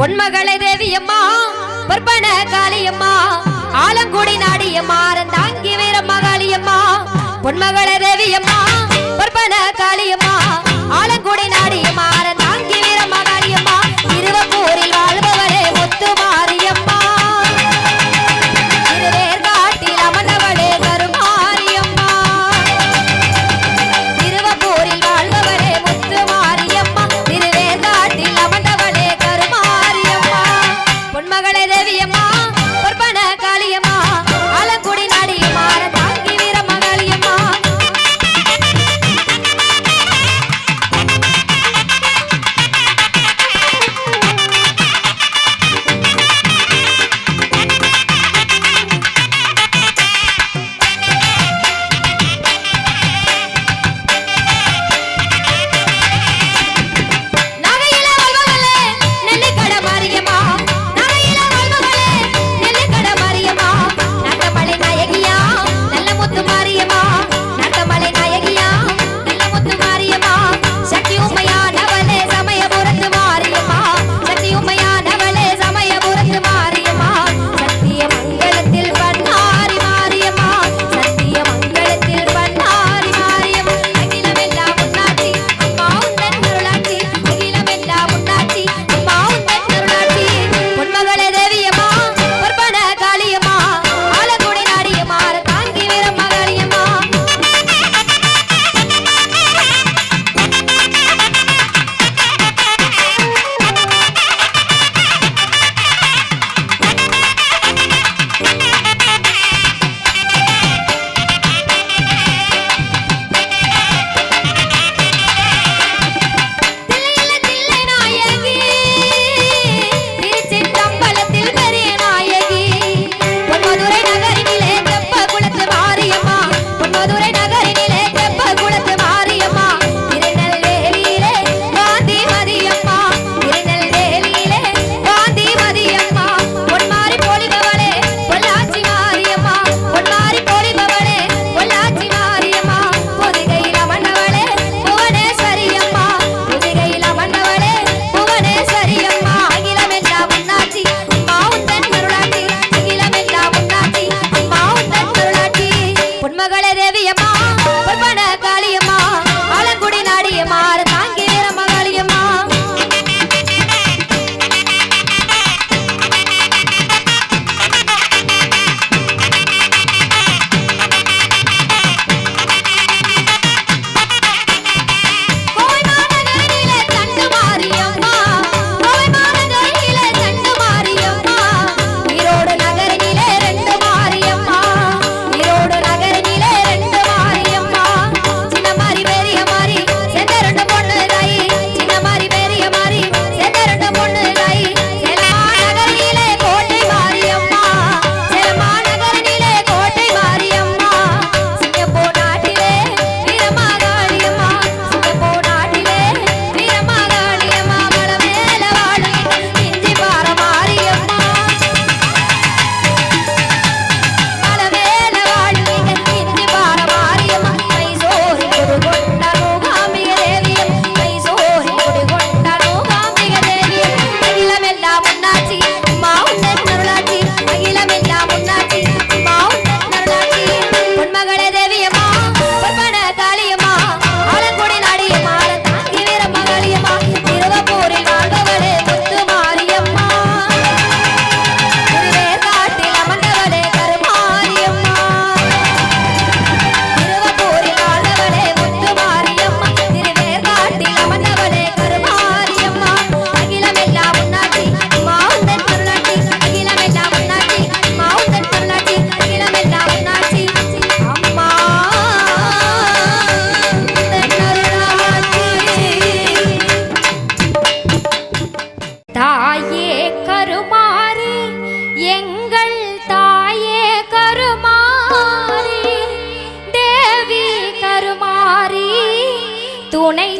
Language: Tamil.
பொன்மகளை தேவியம்மா பற்பன காளியம்மா ஆலங்குடி நாடியம்மா தாங்கி வீரம்மா காளியம்மா பொன்மகளை தேவியம்மா பற்பன காளியம்மா ஆலங்குடி நாடியம்மா முனை